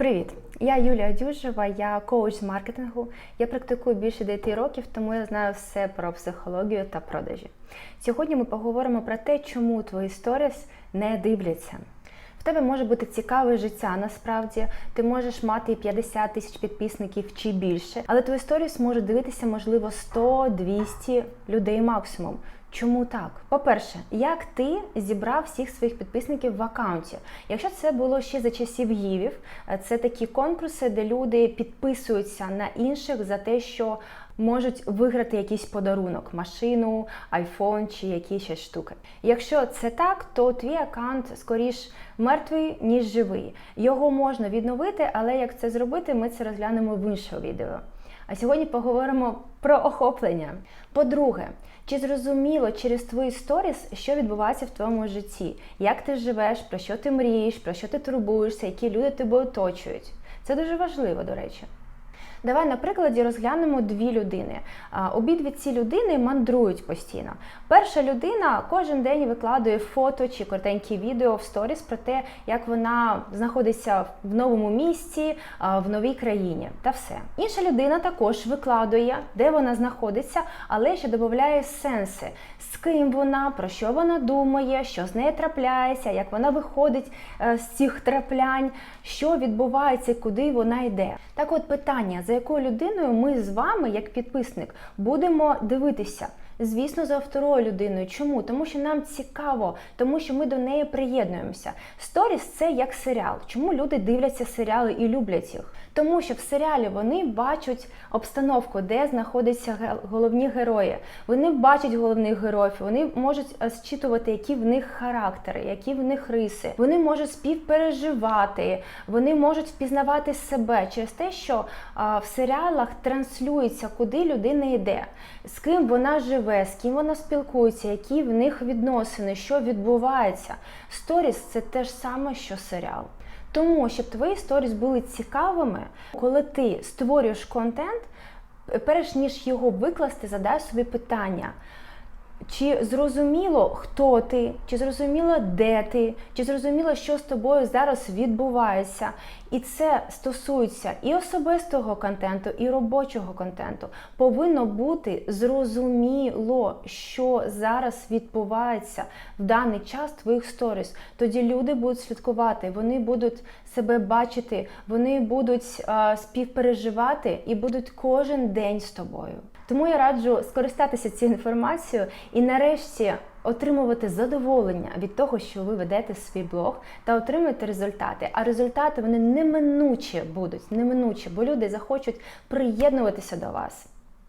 Привіт! Я Юлія Дюжева, я коуч з маркетингу. Я практикую більше 9 років, тому я знаю все про психологію та продажі. Сьогодні ми поговоримо про те, чому твої сторіс не дивляться. В тебе може бути цікаве життя насправді. Ти можеш мати 50 тисяч підписників чи більше, але твої сторіс може дивитися, можливо, 100-200 людей максимум. Чому так? По-перше, як ти зібрав всіх своїх підписників в аккаунті? Якщо це було ще за часів гівів, е, це такі конкурси, де люди підписуються на інших за те, що можуть виграти якийсь подарунок, машину, айфон чи якісь штуки. Якщо це так, то твій аккаунт скоріш мертвий, ніж живий. Його можна відновити, але як це зробити, ми це розглянемо в іншому відео. А сьогодні поговоримо про охоплення. По-друге, чи зрозуміло через твої сторіс, що відбувається в твоєму житті? Як ти живеш, про що ти мрієш, про що ти турбуєшся, які люди тебе оточують? Це дуже важливо, до речі. Давай на прикладі розглянемо дві людини. Обидві ці людини мандрують постійно. Перша людина кожен день викладує фото чи коротенькі відео в сторіс про те, як вона знаходиться в новому місці, в новій країні, та все. Інша людина також викладує, де вона знаходиться, але ще додає сенси, з ким вона, про що вона думає, що з нею трапляється, як вона виходить е, з цих траплянь, що відбувається, куди вона йде. Так, от питання, за якою людиною ми з вами, як підписник, будемо дивитися. Звісно, за второю людиною. Чому? Тому що нам цікаво, тому що ми до неї приєднуємося. Сторіс це як серіал. Чому люди дивляться серіали і люблять їх? Тому що в серіалі вони бачать обстановку, де знаходяться головні герої. Вони бачать головних героїв, вони можуть е, зчитувати, які в них характери, які в них риси. Вони можуть співпереживати, вони можуть впізнавати себе через те, що в серіалах транслюється, куди людина йде, з ким вона живе, з ким вона спілкується, які в них відносини, що відбувається. Сторіс це те ж саме, що серіал. Тому, щоб твої сторіс були цікавими, коли ти створюєш контент, перш ніж його викласти, задай собі питання. Чи зрозуміло, хто ти, чи зрозуміло, де ти, чи зрозуміло, що з тобою зараз відбувається. І це стосується і особистого контенту, і робочого контенту. Повинно бути зрозуміло, що зараз відбувається в даний час твоїх сторіс. Тоді люди будуть слідкувати, вони будуть себе бачити, вони будуть а, співпереживати і будуть кожен день з тобою. Тому я раджу скористатися цією інформацією і нарешті отримувати задоволення від того, що ви ведете свій блог та отримуєте результати. А результати вони неминучі будуть, неминучі, бо люди захочуть приєднуватися до вас.